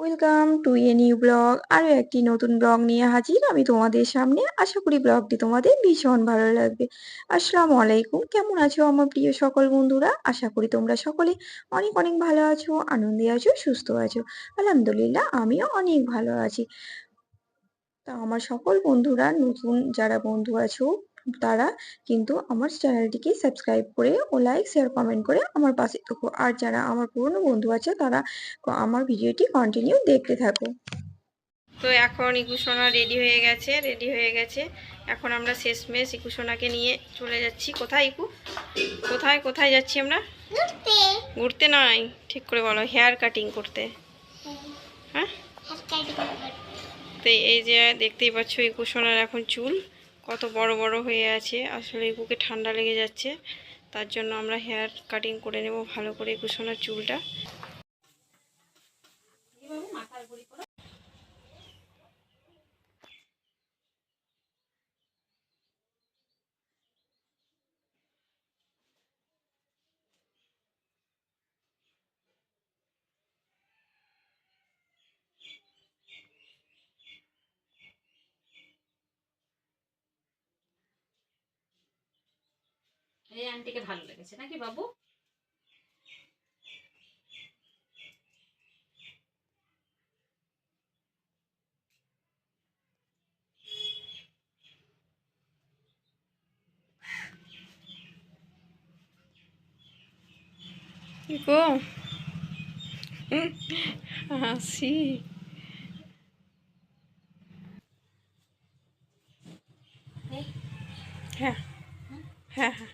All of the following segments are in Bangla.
Welcome to a new blog আরও একটি নতুন ব্লগ নিয়ে হাজির আমি তোমাদের সামনে। আশা করি ব্লগটি তোমাদের ভীষণ ভালো লাগবে। আসসালামু আলাইকুম। কেমন আছো আমার প্রিয় সকল বন্ধুরা? আশা করি তোমরা সকলে অনেক অনেক ভালো আছো, আনন্দে আছো, সুস্থ আছো। আলহামদুলিল্লাহ, আমিও অনেক ভালো আছি। তা আমার সকল বন্ধুরা, নতুন যারা বন্ধু আছো তারা কিন্তু আমার চ্যানেলটিকে সাবস্ক্রাইব করে ও লাইক শেয়ার কমেন্ট করে আমার পাশে থাকো। আর যারা আমার পুরনো বন্ধু আছে তারা আমার ভিডিওটি কন্টিনিউ দেখতে থাকো। তো এখন ইকুসোনা রেডি হয়ে গেছে রেডি হয়ে গেছে। এখন আমরা শেষমেশ ইকুসোনাকে নিয়ে চলে যাচ্ছি। কোথায় ইকু? কোথায় কোথায় যাচ্ছি আমরা? ঘুরতে। নয় ঠিক করে বলো হেয়ার কাটিং করতে। হ্যাঁ। তো এই যে দেখতেই পাচ্ছ ইকুসোনার এখন চুল। কত বড় বড় হয়ে আছে। আসলে বুকে ঠান্ডা লেগে যাচ্ছে। তার জন্য আমরা হেয়ার কাটিং করে নেব ভালো করে ইকুসোনার চুলটা। এই আন্টিকে ভালো লেগেছে নাকি বাবু? হাসি। হ্যাঁ হ্যাঁ হ্যাঁ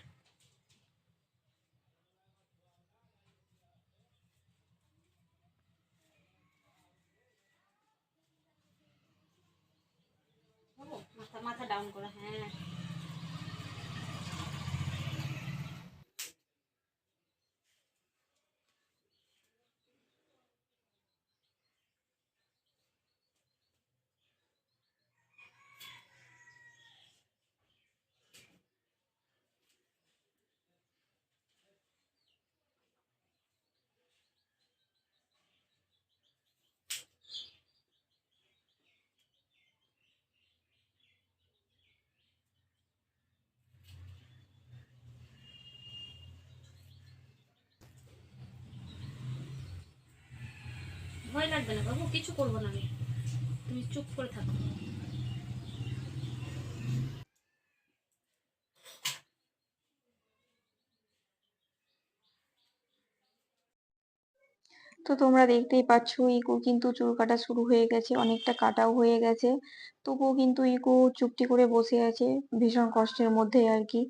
বাবু, মাথা মাথা ডাউন করো হ্যাঁ ভয় লাগবে না বাবু কিছু করব না আমি। তুমি চুপ করে থাকো। তো তোমরা দেখতেই পাচ্ছ, ইকো কিন্তু চুল কাটা শুরু হয়ে গেছে, অনেকটা কাটাও হয়ে গেছে। তবুও কিন্তু ইকো চুপটি করে বসে আছে, ভীষণ কষ্টের মধ্যে আর কি।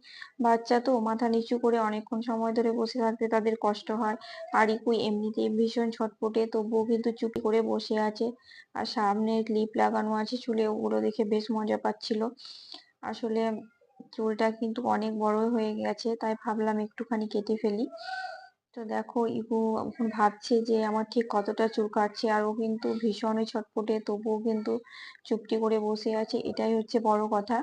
বাচ্চা তো মাথা নিচু করে অনেকক্ষণ সময় ধরে বসে থাকতে তাদের কষ্ট হয়। আর ইকো এমনিতে ভীষণ ছটপটে, তবুও কিন্তু চুপটি করে বসে আছে। আর সামনে ক্লিপ লাগানো আছে চুলে, ওগুলো দেখে বেশ মজা পাচ্ছিল। আসলে চুলটা কিন্তু অনেক বড় হয়ে গেছে, তাই ভাবলাম একটুখানি কেটে ফেলি। তো দেখো ইগো, এখন ভাবছে যে আমার ঠিক কতটা চুল কাটছে, আর ও কিন্তু ভীষণই ছটফটে তবুও কিন্তু চুপটি করে বসে আছে, এটাই হচ্ছে বড় কথা।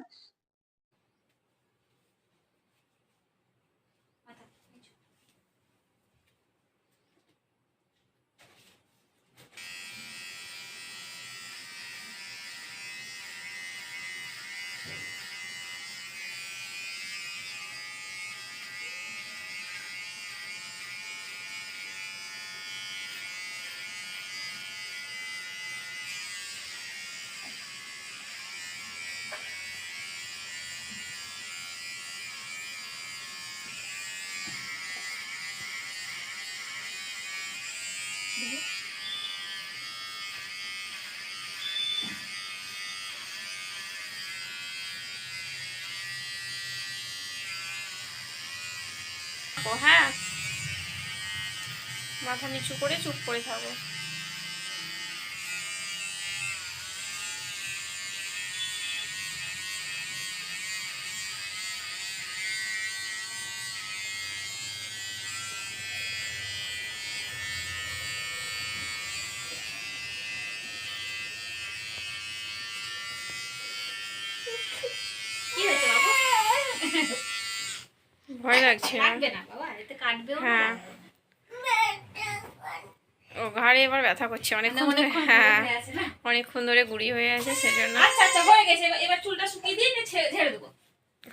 হ্যাঁ। মাথা নিচু করে চুপ করে থাকো কি হয়েছে বাবু ভয় লাগছে হ্যাঁ। ও ঘাড়ে এবার ব্যথা করছে অনেকক্ষণ মানে ধরে হ্যাঁ। অনেকক্ষণ ধরে গুড়ি হয়ে আছে সেজন্য। আচ্ছা আচ্ছা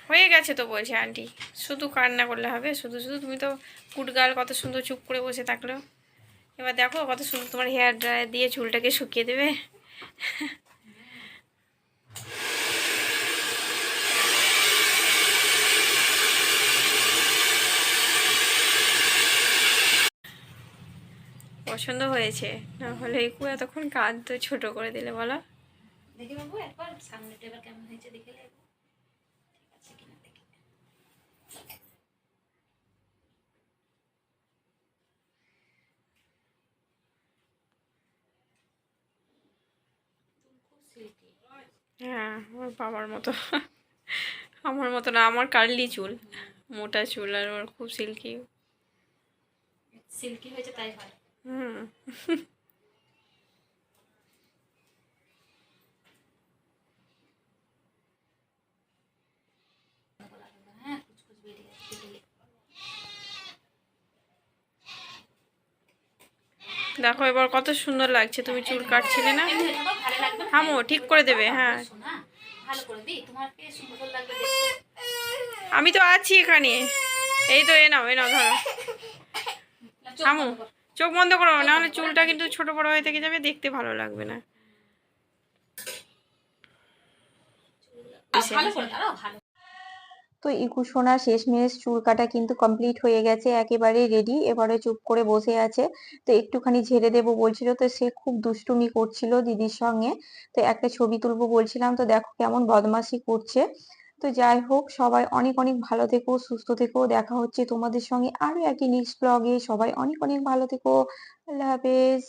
হয়ে গেছে তো বলছে আন্টি। শুধু কান্না করলে হবে শুধু শুধু তুমি তো কুটগাল কত সুন্দর চুপ করে বসে থাকল। এবার দেখো কত সুন্দর তোমার হেয়ার ড্রায়ার দিয়ে চুলটাকে শুকিয়ে দেবে। পছন্দ হয়েছে না হলে একটু এতক্ষণ কাঁদ তো ছোট করে দিলে বলো। দেখি বাবু একবার সামনেটা এবার কেমন হয়েছে দেখে ঠিক আছে কিনা দেখি। হ্যাঁ আমার বাবার মতো। আমার মতো না আমার কার্লি চুল মোটা চুল আর ওর খুব সিল্কি সিল্কি হয়েছে তাই হয়। হুম। দেখো এবার কত সুন্দর লাগছে তুমি চুল কাটছিলে না? থামো ঠিক করে দেবে হ্যাঁ আমি তো আছি এখানে এই তো এ নাও এ নাও ধরো থামো। চোখ বন্ধ করো নাহলে চুলটা কিন্তু ছোট বড় হয়ে থেকে যাবে দেখতে ভালো লাগবে না। ভালো তো ইকু সোনা শেষমেশ চুল কাটা কিন্তু কমপ্লিট হয়ে গেছে একেবারে রেডি এবারে চুপ করে বসে আছে। তো একটুখানি ঝেড়ে দেবো বলছিল তো সে খুব দুষ্টুমি করছিল দিদির সঙ্গে। তো একটা ছবি তুলবো বলছিলাম তো দেখো কেমন বদমাশি করছে। তো যাই হোক, সবাই অনেক অনেক ভালো থেকো, সুস্থ থেকো। দেখা হচ্ছে তোমাদের সঙ্গে আরও একটি নেক্সট ব্লগে সবাই অনেক অনেক ভালো থেকো। আল্লাহ হাফেজ।